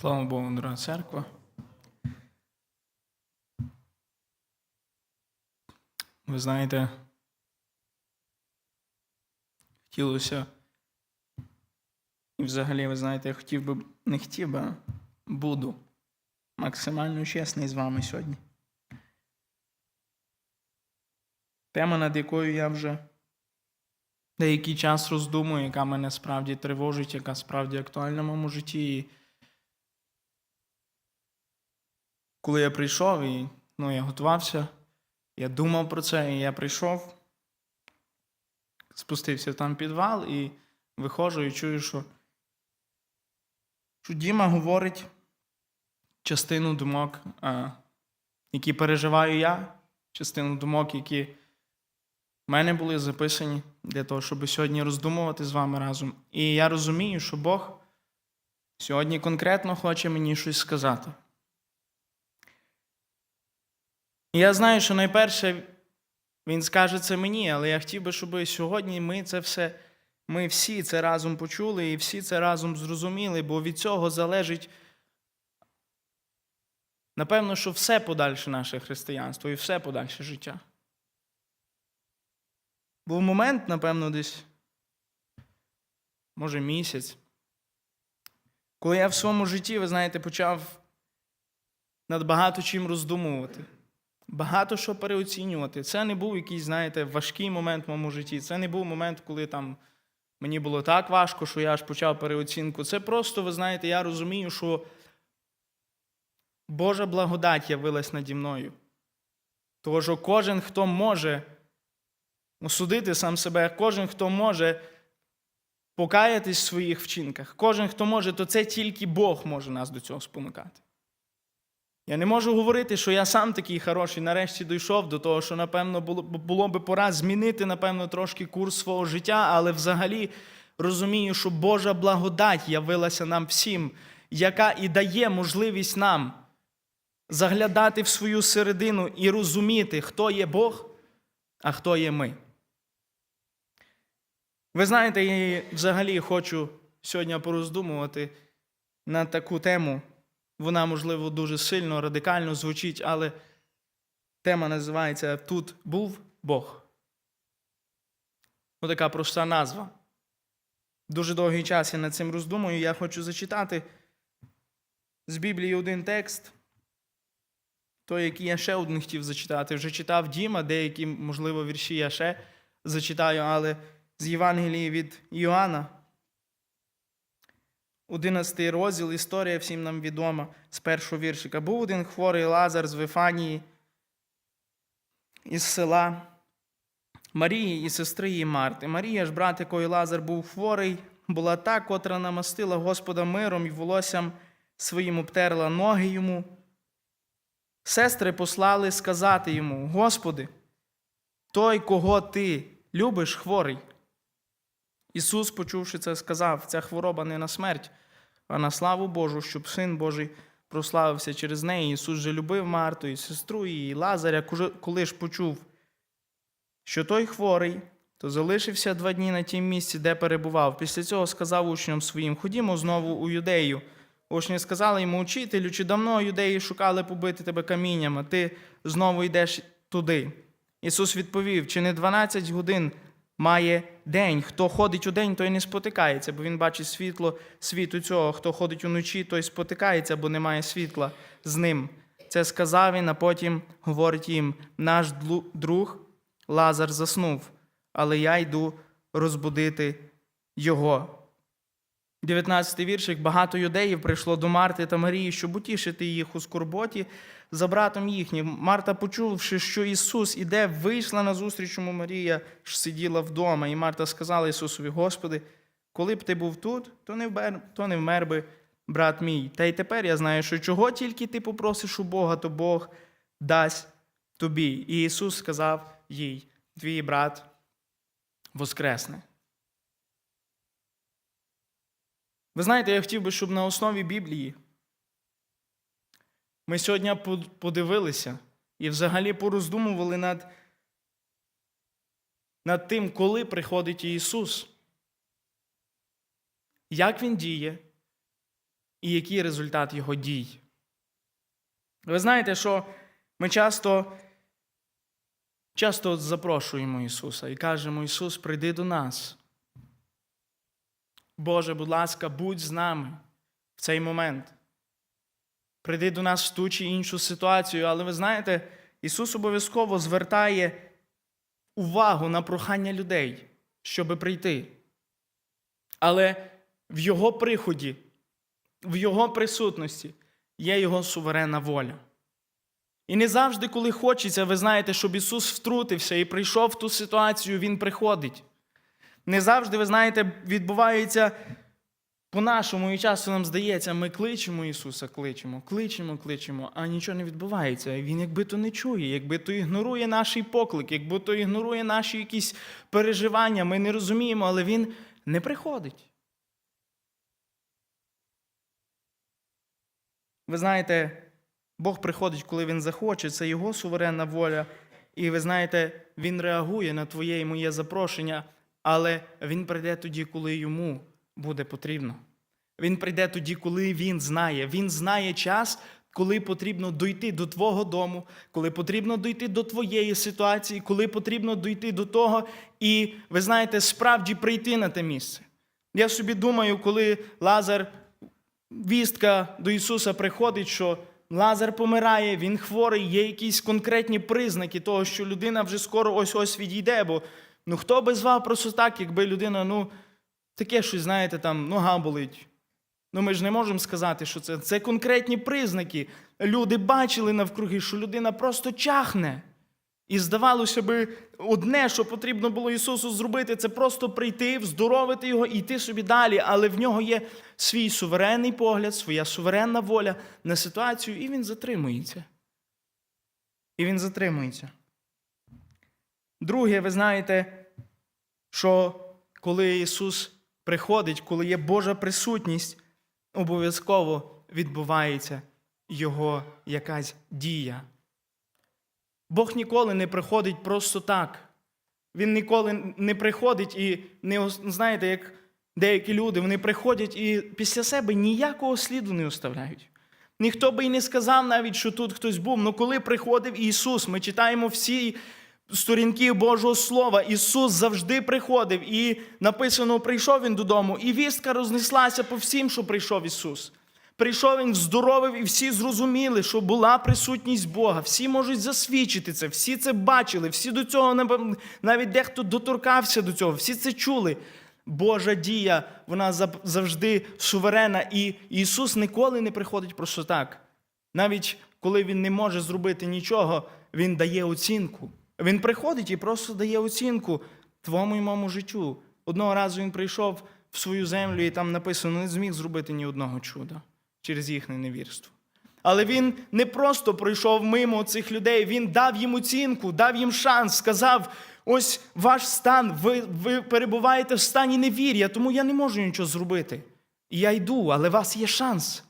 Слава Богу, дорога церква. Ви знаєте, хотілося, і взагалі, ви знаєте, я хотів би, не хотів би, буду максимально чесний з вами сьогодні. Тема, над якою я вже деякий час роздумую, яка мене справді тривожить, яка справді актуальна в моєму житті. І коли я прийшов і ну, я готувався, я думав про це, і я прийшов, спустився там підвал і виходжу і чую, що, що Діма говорить частину думок, а, які переживаю я, частину думок, які в мене були записані для того, щоб сьогодні роздумувати з вами разом. І я розумію, що Бог сьогодні конкретно хоче мені щось сказати. Я знаю, що найперше він скаже це мені, але я хотів би, щоб сьогодні ми це все, ми всі це разом почули і всі це разом зрозуміли, бо від цього залежить, напевно, що все подальше наше християнство і все подальше життя. Був момент, напевно, десь, може, місяць, коли я в своєму житті, ви знаєте, почав над багато чим роздумувати багато що переоцінювати. Це не був якийсь, знаєте, важкий момент в моєму житті. Це не був момент, коли там мені було так важко, що я аж почав переоцінку. Це просто, ви знаєте, я розумію, що Божа благодать явилась наді мною. Тому що кожен, хто може осудити сам себе, кожен, хто може покаятись в своїх вчинках, кожен, хто може, то це тільки Бог може нас до цього спонукати. Я не можу говорити, що я сам такий хороший, нарешті дійшов до того, що, напевно, було, було би пора змінити, напевно, трошки курс свого життя, але взагалі розумію, що Божа благодать явилася нам всім, яка і дає можливість нам заглядати в свою середину і розуміти, хто є Бог, а хто є ми. Ви знаєте, я взагалі хочу сьогодні пороздумувати на таку тему. Вона, можливо, дуже сильно, радикально звучить, але тема називається Тут був Бог. Ось така проста назва. Дуже довгий час я над цим роздумую. Я хочу зачитати з Біблії один текст, той, який я ще один хотів зачитати. Вже читав Діма, деякі, можливо, вірші я ще зачитаю, але з Євангелії від Іоанна. 11 розділ, історія всім нам відома з першого віршика. Був один хворий Лазар з Вифанії із села Марії і сестри її Марти. Марія ж, брат якої Лазар був хворий, була та, котра намастила Господа миром і волоссям своїм обтерла ноги йому. Сестри послали сказати йому: Господи, той, кого ти любиш, хворий. Ісус, почувши це, сказав: ця хвороба не на смерть, а на славу Божу, щоб Син Божий прославився через неї. Ісус же любив Марту і сестру і Лазаря, коли ж почув, що той хворий, то залишився два дні на тім місці, де перебував. Після цього сказав учням своїм: Ходімо знову у юдею. Учні сказали йому, учителю, чи давно юдеї шукали побити тебе камінням, а ти знову йдеш туди. Ісус відповів: чи не 12 годин має день. Хто ходить у день, той не спотикається, бо він бачить світло світу цього. Хто ходить уночі, той спотикається, бо немає світла з ним. Це сказав він, а потім говорить їм: наш друг Лазар заснув, але я йду розбудити його. 19-й віршик. Багато юдеїв прийшло до Марти та Марії, щоб утішити їх у скорботі за братом їхнім. Марта, почувши, що Ісус іде, вийшла на зустріч йому Марія ж сиділа вдома. І Марта сказала Ісусові: Господи, коли б ти був тут, то не вмер, то не вмер би брат мій. Та й тепер я знаю, що чого тільки ти попросиш у Бога, то Бог дасть тобі. І Ісус сказав їй: Твій брат воскресне. Ви знаєте, я хотів би, щоб на основі Біблії ми сьогодні подивилися і взагалі пороздумували над, над тим, коли приходить Ісус, як Він діє, і який результат його дій. Ви знаєте, що ми часто, часто запрошуємо Ісуса і кажемо: Ісус, прийди до нас. Боже, будь ласка, будь з нами в цей момент. Прийди до нас в ту чи іншу ситуацію, але ви знаєте, Ісус обов'язково звертає увагу на прохання людей, щоби прийти. Але в Його приході, в Його присутності є Його суверенна воля. І не завжди, коли хочеться, ви знаєте, щоб Ісус втрутився і прийшов в ту ситуацію, Він приходить. Не завжди, ви знаєте, відбувається по-нашому, і часто нам здається, ми кличемо Ісуса, кличемо, кличемо, кличемо, а нічого не відбувається. Він якби то не чує, якби то ігнорує наш поклик, якби то ігнорує наші якісь переживання, ми не розуміємо, але Він не приходить. Ви знаєте, Бог приходить, коли Він захоче, це Його суверенна воля. І ви знаєте, Він реагує на твоє і моє запрошення, але Він прийде тоді, коли йому буде потрібно. Він прийде тоді, коли він знає. Він знає час, коли потрібно дойти до твого дому, коли потрібно дойти до твоєї ситуації, коли потрібно дойти до того, і ви знаєте, справді прийти на те місце. Я собі думаю, коли Лазар, вістка до Ісуса приходить, що Лазар помирає, він хворий, є якісь конкретні признаки того, що людина вже скоро ось-ось відійде. Бо ну хто би звав просто так, якби людина, ну, таке щось, знаєте, там нога болить. Ну ми ж не можемо сказати, що це, це конкретні признаки. Люди бачили навкруги, що людина просто чахне. І здавалося би, одне, що потрібно було Ісусу зробити, це просто прийти, вздоровити його і йти собі далі. Але в нього є свій суверенний погляд, своя суверенна воля на ситуацію, і він затримується. І він затримується. Друге, ви знаєте, що коли Ісус приходить, коли є Божа присутність, обов'язково відбувається Його якась дія. Бог ніколи не приходить просто так. Він ніколи не приходить і не знаєте, як деякі люди, вони приходять і після себе ніякого сліду не оставляють. Ніхто би і не сказав навіть, що тут хтось був. Ну коли приходив Ісус, ми читаємо всі сторінки Божого Слова. Ісус завжди приходив, і написано, прийшов Він додому, і вістка рознеслася по всім, що прийшов Ісус. Прийшов він, здоровив, і всі зрозуміли, що була присутність Бога. Всі можуть засвідчити це, всі це бачили, всі до цього навіть дехто доторкався до цього, всі це чули. Божа дія, вона завжди суверенна, і Ісус ніколи не приходить просто так. Навіть коли Він не може зробити нічого, Він дає оцінку. Він приходить і просто дає оцінку твоєму і моєму життю. Одного разу він прийшов в свою землю, і там написано, не зміг зробити ні одного чуда через їхнє невірство. Але він не просто пройшов мимо цих людей, він дав їм оцінку, дав їм шанс, сказав: ось ваш стан, ви, ви перебуваєте в стані невір'я, тому я не можу нічого зробити. Я йду, але у вас є шанс.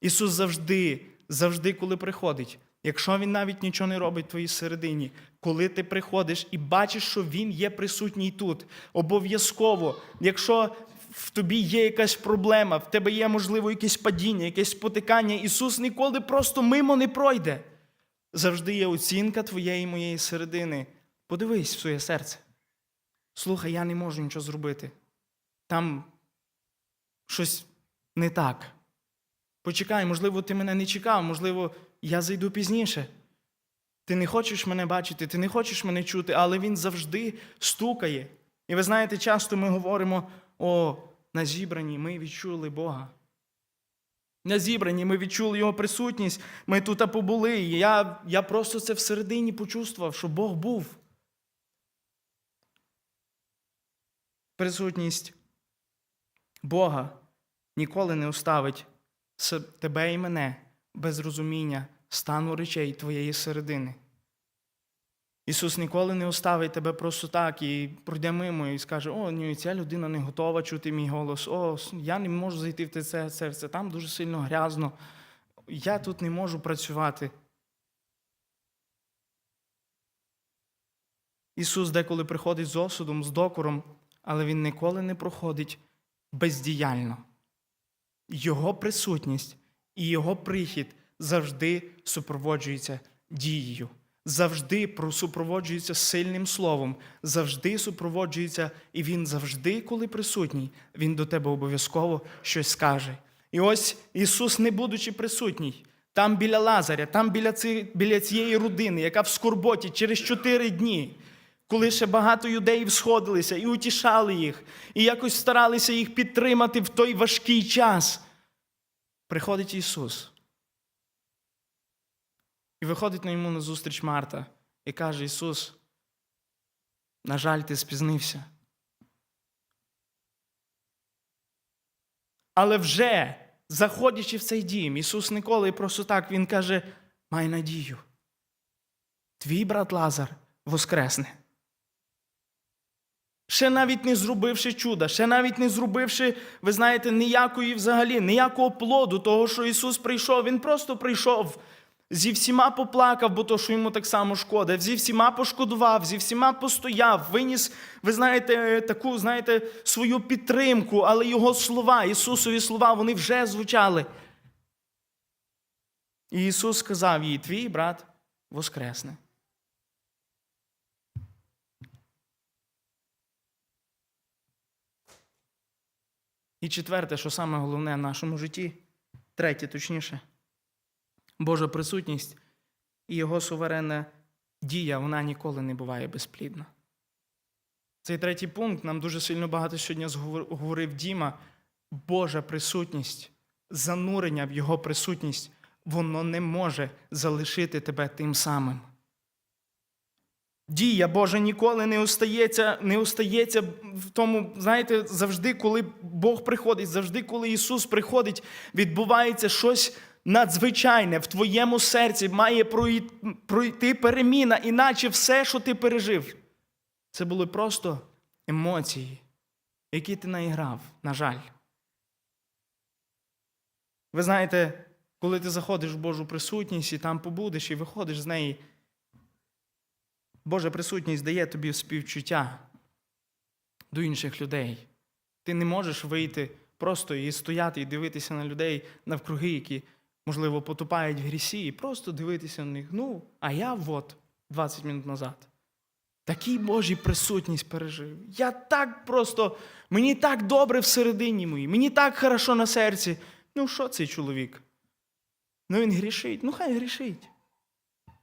Ісус завжди, завжди, коли приходить, якщо Він навіть нічого не робить в твоїй середині, коли ти приходиш і бачиш, що Він є присутній тут, обов'язково, якщо в тобі є якась проблема, в тебе є, можливо, якесь падіння, якесь спотикання, Ісус ніколи просто мимо не пройде. Завжди є оцінка твоєї моєї середини. Подивись в своє серце. Слухай, я не можу нічого зробити. Там щось не так. Почекай, можливо, ти мене не чекав, можливо, я зайду пізніше. Ти не хочеш мене бачити, ти не хочеш мене чути, але він завжди стукає. І ви знаєте, часто ми говоримо: о, на зібранні ми відчули Бога. На зібранні ми відчули Його присутність, ми тут побули. Я, я просто це всередині почувствував, що Бог був. Присутність Бога ніколи не оставить тебе і мене без розуміння стану речей твоєї середини. Ісус ніколи не оставить тебе просто так і пройде мимо і скаже: О, ні, ця людина не готова чути мій голос. О, я не можу зайти в те це серце, там дуже сильно грязно. Я тут не можу працювати. Ісус деколи приходить з осудом, з докором, але Він ніколи не проходить бездіяльно. Його присутність і Його прихід завжди супроводжується дією, завжди супроводжується сильним словом, завжди супроводжується, і він завжди, коли присутній, він до тебе обов'язково щось скаже. І ось Ісус, не будучи присутній, там біля Лазаря, там біля, ці, біля цієї родини, яка в скорботі через чотири дні, коли ще багато юдеїв сходилися і утішали їх, і якось старалися їх підтримати в той важкий час. Приходить Ісус. І виходить на йому на зустріч Марта і каже: Ісус, на жаль, ти спізнився. Але вже заходячи в цей дім, Ісус ніколи просто так, Він каже: май надію. Твій брат Лазар воскресне. Ще навіть не зробивши чуда, ще навіть не зробивши, ви знаєте, ніякої взагалі, ніякого плоду того, що Ісус прийшов. Він просто прийшов, зі всіма поплакав, бо то, що йому так само шкода, зі всіма пошкодував, зі всіма постояв, виніс, ви знаєте, таку, знаєте, свою підтримку, але Його слова, Ісусові слова, вони вже звучали. І Ісус сказав їй: твій брат воскресне. І четверте, що саме головне в нашому житті, третє, точніше, Божа присутність і Його суверенна дія, вона ніколи не буває безплідна. Цей третій пункт нам дуже сильно багато сьогодні говорив Діма. Божа присутність, занурення в Його присутність, воно не може залишити тебе тим самим. Дія Божа ніколи не остається, не остається в тому, знаєте, завжди, коли Бог приходить, завжди, коли Ісус приходить, відбувається щось надзвичайне в твоєму серці, має пройти переміна, іначе все, що ти пережив, це були просто емоції, які ти наіграв, на жаль. Ви знаєте, коли ти заходиш в Божу присутність і там побудеш, і виходиш з неї. Божа присутність дає тобі співчуття до інших людей. Ти не можеш вийти просто і стояти і дивитися на людей навкруги, які, можливо, потупають в грісі, і просто дивитися на них. Ну, а я от 20 минут назад. Такий Божій присутність пережив. Я так просто, мені так добре всередині моїй, мені так хорошо на серці. Ну, що цей чоловік? Ну, він грішить. Ну, хай грішить.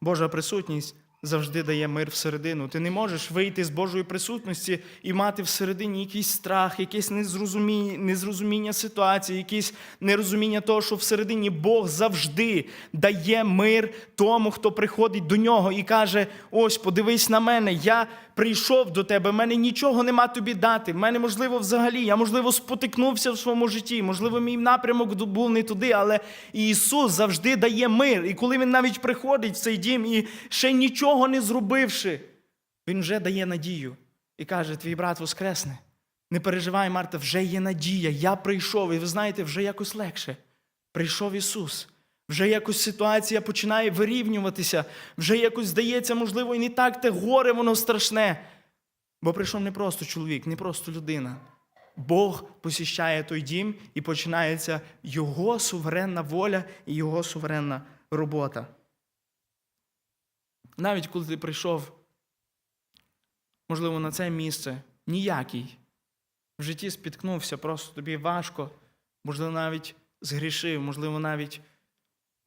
Божа присутність завжди дає мир всередину. Ти не можеш вийти з Божої присутності і мати всередині якийсь страх, якесь незрозуміння, незрозуміння ситуації, якесь нерозуміння того, що всередині Бог завжди дає мир тому, хто приходить до нього і каже: Ось, подивись на мене, я прийшов до тебе, в мене нічого нема тобі дати. В мене, можливо, взагалі, я, можливо, спотикнувся в своєму житті, можливо, мій напрямок був не туди, але Ісус завжди дає мир. І коли Він навіть приходить в цей дім і ще нічого не зробивши, Він вже дає надію і каже: Твій брат воскресне. Не переживай, Марта, вже є надія. Я прийшов, і ви знаєте, вже якось легше. Прийшов Ісус. Вже якось ситуація починає вирівнюватися, вже якось здається, можливо, і не так те горе, воно страшне. Бо прийшов не просто чоловік, не просто людина. Бог посіщає той дім і починається Його суверенна воля і Його суверенна робота. Навіть коли ти прийшов, можливо, на це місце, ніякий, в житті спіткнувся, просто тобі важко, можливо, навіть згрішив, можливо, навіть,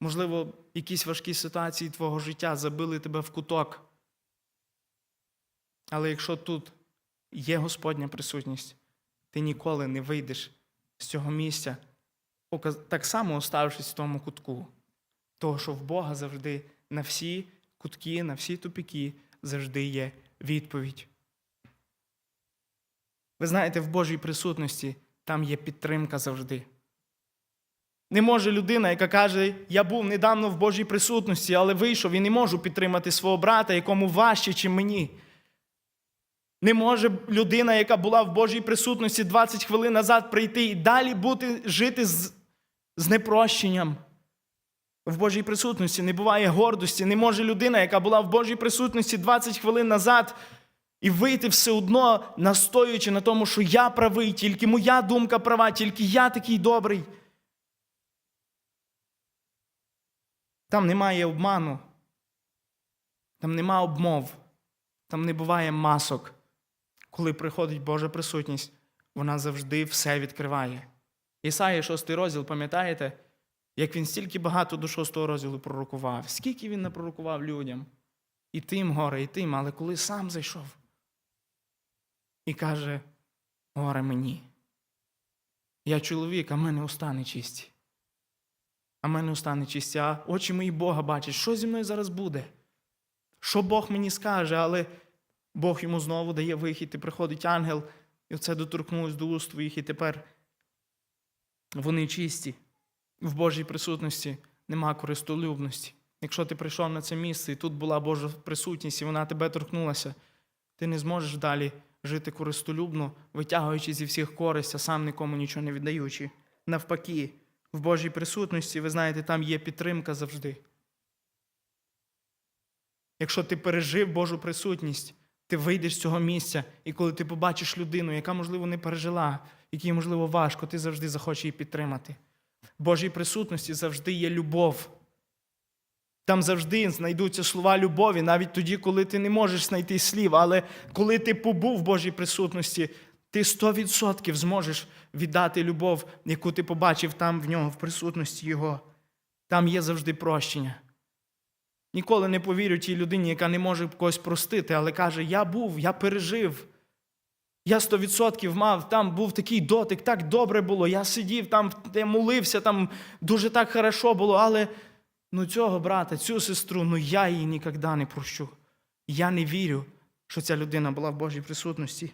можливо, якісь важкі ситуації твого життя забили тебе в куток. Але якщо тут є Господня присутність, ти ніколи не вийдеш з цього місця, так само оставшись в тому кутку. Того, що в Бога завжди на всі кутки, на всі тупіки завжди є відповідь. Ви знаєте, в Божій присутності там є підтримка завжди. Не може людина, яка каже, я був недавно в Божій присутності, але вийшов і не можу підтримати свого брата, якому важче, чим мені. Не може людина, яка була в Божій присутності 20 хвилин назад, прийти і далі бути, жити з, з непрощенням в Божій присутності, не буває гордості. Не може людина, яка була в Божій присутності 20 хвилин назад, і вийти все одно, настоюючи на тому, що я правий, тільки моя думка права, тільки я такий добрий. Там немає обману, там нема обмов, там не буває масок. Коли приходить Божа присутність, вона завжди все відкриває. Ісаї, 6 розділ, пам'ятаєте? Як він стільки багато до 6 розділу пророкував, скільки він не пророкував людям, і тим горе, і тим, але коли сам зайшов і каже: горе мені. Я чоловік, а мене уста нечисті. А мене уста нечисті, а очі мої Бога бачать, що зі мною зараз буде? Що Бог мені скаже, але Бог йому знову дає вихід, і приходить ангел, і оце доторкнулось до уст твоїх, і тепер вони чисті. В Божій присутності нема користолюбності. Якщо ти прийшов на це місце, і тут була Божа присутність, і вона тебе торкнулася, ти не зможеш далі жити користолюбно, витягуючи зі всіх користь, а сам нікому нічого не віддаючи. Навпаки, в Божій присутності, ви знаєте, там є підтримка завжди. Якщо ти пережив Божу присутність, ти вийдеш з цього місця, і коли ти побачиш людину, яка, можливо, не пережила, якій, можливо, важко, ти завжди захочеш її підтримати. Божій присутності завжди є любов. Там завжди знайдуться слова любові, навіть тоді, коли ти не можеш знайти слів. Але коли ти побув в Божій присутності, ти 100% зможеш віддати любов, яку ти побачив там в нього, в присутності Його. Там є завжди прощення. Ніколи не повірю тій людині, яка не може когось простити, але каже: Я був, я пережив. Я 100% мав, там був такий дотик, так добре було. Я сидів там, де молився, там дуже так хорошо було, але ну цього брата, цю сестру, ну я її ніколи не прощу. Я не вірю, що ця людина була в Божій присутності.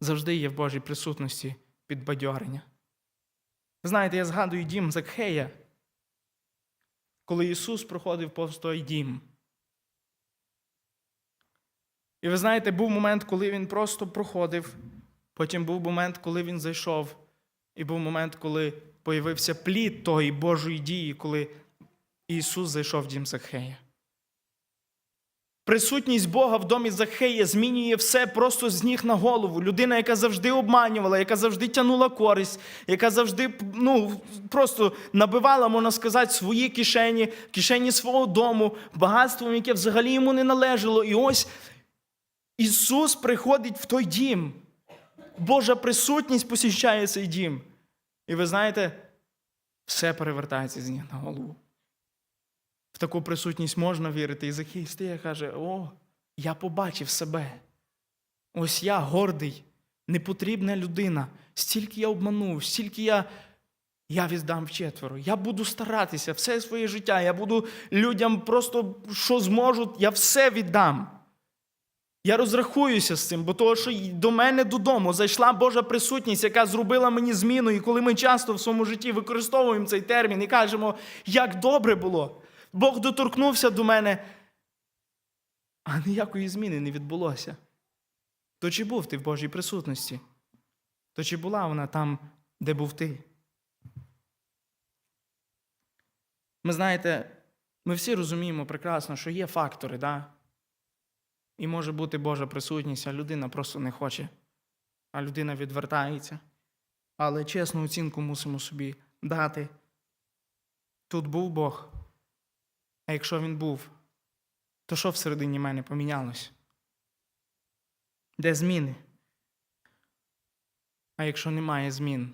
Завжди є в Божій присутності підбадьорення. Знаєте, я згадую дім Закхея, коли Ісус проходив повз той дім. І ви знаєте, був момент, коли він просто проходив, потім був момент, коли він зайшов, і був момент, коли появився плід тої Божої дії, коли Ісус зайшов в дім Захея. Присутність Бога в домі Захея змінює все просто з ніг на голову. Людина, яка завжди обманювала, яка завжди тягнула користь, яка завжди ну, просто набивала, можна сказати, свої кишені, кишені свого дому, багатством, яке взагалі йому не належало. І ось Ісус приходить в той дім. Божа присутність посіщає цей дім. І ви знаєте, все перевертається з ніг на голову. В таку присутність можна вірити. І Захій стає каже: О, я побачив себе. Ось я гордий, непотрібна людина. Стільки я обманув, стільки я. Я віддам вчетверо. Я буду старатися все своє життя. Я буду людям просто що зможу, я все віддам. Я розрахуюся з цим, бо того, що до мене додому зайшла Божа присутність, яка зробила мені зміну. І коли ми часто в своєму житті використовуємо цей термін і кажемо, як добре було, Бог доторкнувся до мене, а ніякої зміни не відбулося. То чи був ти в Божій присутності? То чи була вона там, де був ти? Ми знаєте, ми всі розуміємо прекрасно, що є фактори, да? І може бути Божа присутність, а людина просто не хоче, а людина відвертається. Але чесну оцінку мусимо собі дати. Тут був Бог. А якщо він був, то що всередині мене помінялось? Де зміни? А якщо немає змін,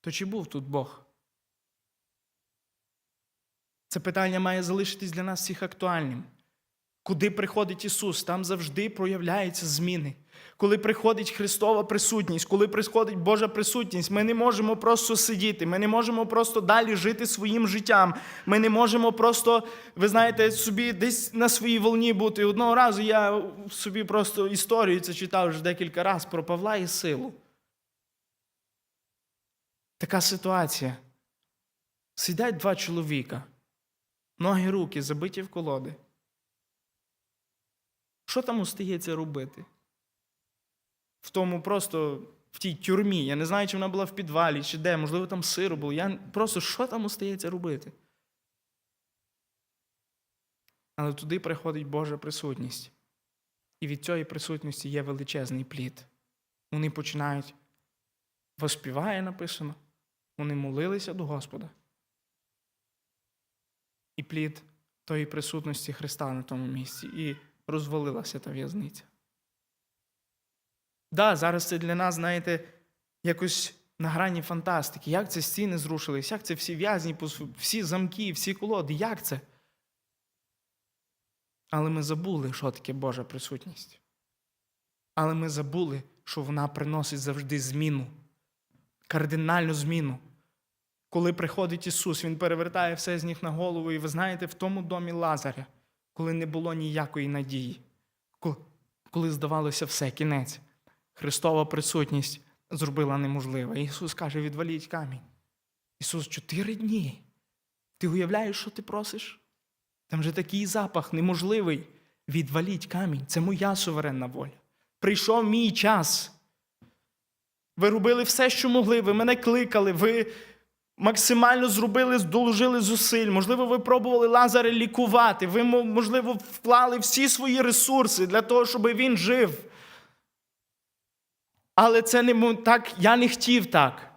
то чи був тут Бог? Це питання має залишитись для нас всіх актуальним. Куди приходить Ісус, там завжди проявляються зміни. Коли приходить Христова присутність, коли приходить Божа присутність, ми не можемо просто сидіти, ми не можемо просто далі жити своїм життям. Ми не можемо просто, ви знаєте, собі десь на своїй волні бути. Одного разу я собі просто історію це читав вже декілька разів про Павла і силу. Така ситуація. Сидять два чоловіка, ноги руки забиті в колоди. Що там остається робити? В тому просто в тій тюрмі. Я не знаю, чи вона була в підвалі, чи де, можливо, там сиро було. Я просто що там остається робити? Але туди приходить Божа присутність. І від цієї присутності є величезний плід. Вони починають, воспіває написано, вони молилися до Господа. і плід тої присутності Христа на тому місці, і розвалилася та в'язниця. Да, зараз це для нас, знаєте, якось на грані фантастики. Як це стіни зрушились, як це всі в'язні, всі замки, всі колоди, як це? Але ми забули, що таке Божа присутність. Але ми забули, що вона приносить завжди зміну, кардинальну зміну. Коли приходить Ісус, Він перевертає все з ніг на голову, і ви знаєте, в тому домі Лазаря, коли не було ніякої надії, коли здавалося все, кінець, Христова присутність зробила неможливе. Ісус каже: відваліть камінь. Ісус, чотири дні. Ти уявляєш, що ти просиш? Там же такий запах неможливий. Відваліть камінь. Це моя суверенна воля. Прийшов мій час. Ви робили все, що могли. Ви мене кликали, ви максимально зробили, доложили зусиль. Можливо, ви пробували Лазаря лікувати. Ви, можливо, вклали всі свої ресурси для того, щоб він жив. Але це не так, я не хотів так.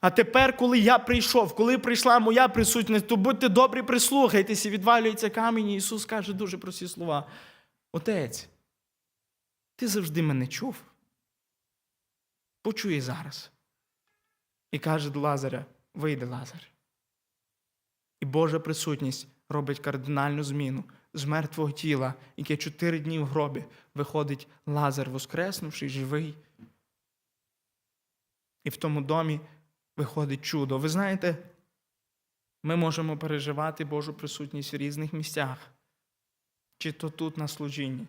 А тепер, коли я прийшов, коли прийшла моя присутність, то будьте добрі, прислухайтеся, відвалюється камінь, і Ісус каже дуже прості слова. Отець, ти завжди мене чув. Почуй зараз. І каже до Лазаря: вийди, Лазар. І Божа присутність робить кардинальну зміну з мертвого тіла, яке чотири дні в гробі виходить Лазар, воскреснувший, живий. І в тому домі виходить чудо. Ви знаєте, ми можемо переживати Божу присутність в різних місцях, чи то тут на служінні,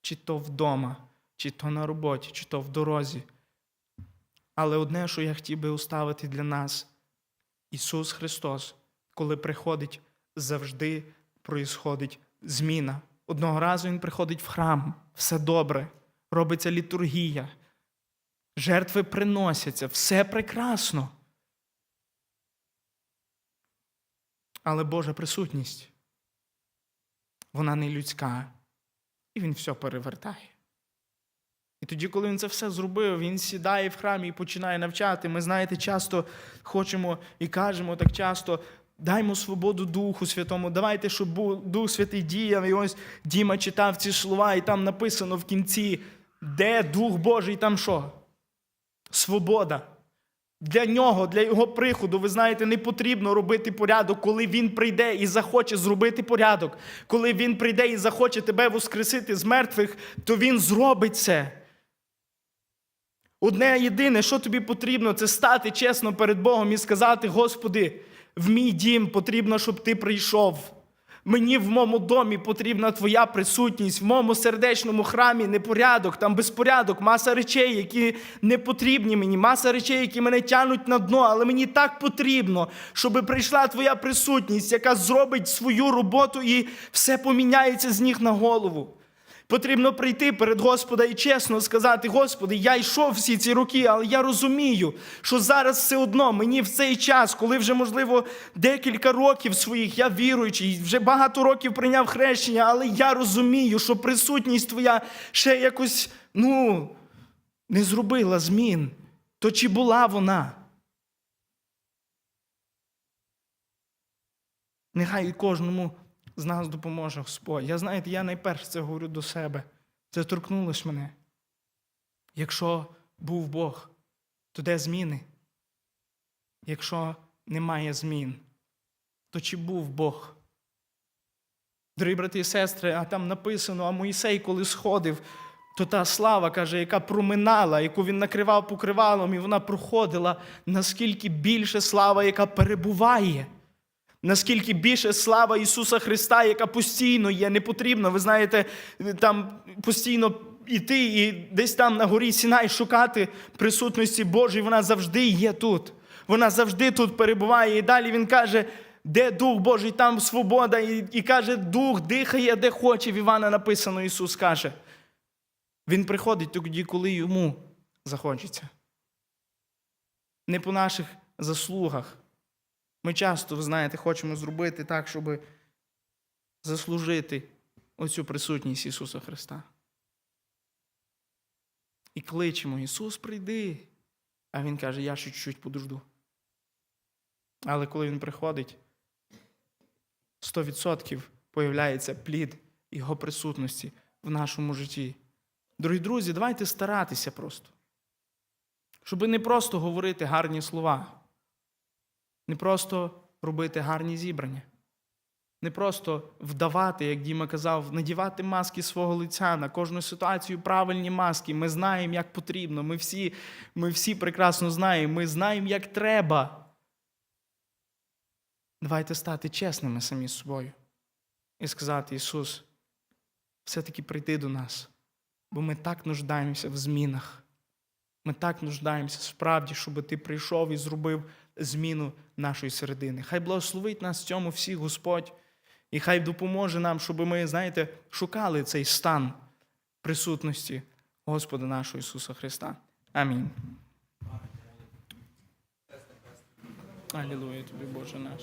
чи то вдома, чи то на роботі, чи то в дорозі. Але одне, що я хотів би уставити для нас, Ісус Христос, коли приходить, завжди проїсходить зміна. Одного разу Він приходить в храм, все добре, робиться літургія, жертви приносяться, все прекрасно. Але Божа присутність, вона не людська, і Він все перевертає. Тоді, коли він це все зробив, він сідає в храмі і починає навчати. Ми, знаєте, часто хочемо і кажемо так часто: даймо свободу Духу Святому, давайте, щоб Дух Святий діяв. І ось Діма читав ці слова, і там написано в кінці, де Дух Божий, там що? Свобода. Для нього, для його приходу, ви знаєте, не потрібно робити порядок, коли він прийде і захоче зробити порядок. Коли він прийде і захоче тебе воскресити з мертвих, то він зробить це. Одне єдине, що тобі потрібно, це стати чесно перед Богом і сказати: Господи, в мій дім потрібно, щоб ти прийшов. Мені в моєму домі потрібна твоя присутність, в моєму сердечному храмі непорядок, там безпорядок, маса речей, які не потрібні мені, маса речей, які мене тягнуть на дно, але мені так потрібно, щоб прийшла твоя присутність, яка зробить свою роботу і все поміняється з ніг на голову. Потрібно прийти перед Господа і чесно сказати: Господи, я йшов всі ці роки, але я розумію, що зараз все одно мені в цей час, коли вже, можливо, декілька років своїх я віруючий, вже багато років прийняв хрещення, але я розумію, що присутність Твоя ще якось, ну, не зробила змін. То чи була вона? Нехай кожному з нас допоможе Господь. Я знаєте, я найперше це говорю до себе. Це торкнулось мене. Якщо був Бог, то де зміни? Якщо немає змін, то чи був Бог? Дорогі брати і сестри, а там написано, а Моїсей, коли сходив, то та слава, каже, яка проминала, яку він накривав покривалом, і вона проходила, наскільки більше слава, яка перебуває. Наскільки більше слава Ісуса Христа, яка постійно є, не потрібно, ви знаєте, там постійно йти і десь там на горі Сінай шукати присутності Божої, вона завжди є тут. Вона завжди тут перебуває. І далі він каже, де Дух Божий, там свобода. І, і каже, Дух дихає, де хоче. В Івана написано, Ісус каже. Він приходить тоді, коли йому захочеться. Не по наших заслугах. Ми часто, ви знаєте, хочемо зробити так, щоб заслужити оцю присутність Ісуса Христа. І кличемо, Ісус, прийди. А Він каже, я ще чуть-чуть подожду. Але коли Він приходить, 100% появляється плід Його присутності в нашому житті. Дорогі друзі, давайте старатися просто. Щоб не просто говорити гарні слова, не просто робити гарні зібрання, не просто вдавати, як Діма казав, надівати маски свого лиця на кожну ситуацію правильні маски. Ми знаємо, як потрібно. Ми всі, ми всі прекрасно знаємо, ми знаємо, як треба. Давайте стати чесними самі з собою і сказати, Ісус, все-таки прийди до нас, бо ми так нуждаємося в змінах. Ми так нуждаємося справді, щоб ти прийшов і зробив зміну нашої середини. Хай благословить нас в цьому всіх Господь, і хай допоможе нам, щоб ми, знаєте, шукали цей стан присутності Господа нашого Ісуса Христа. Амінь. Алілуя тобі, Боже наш.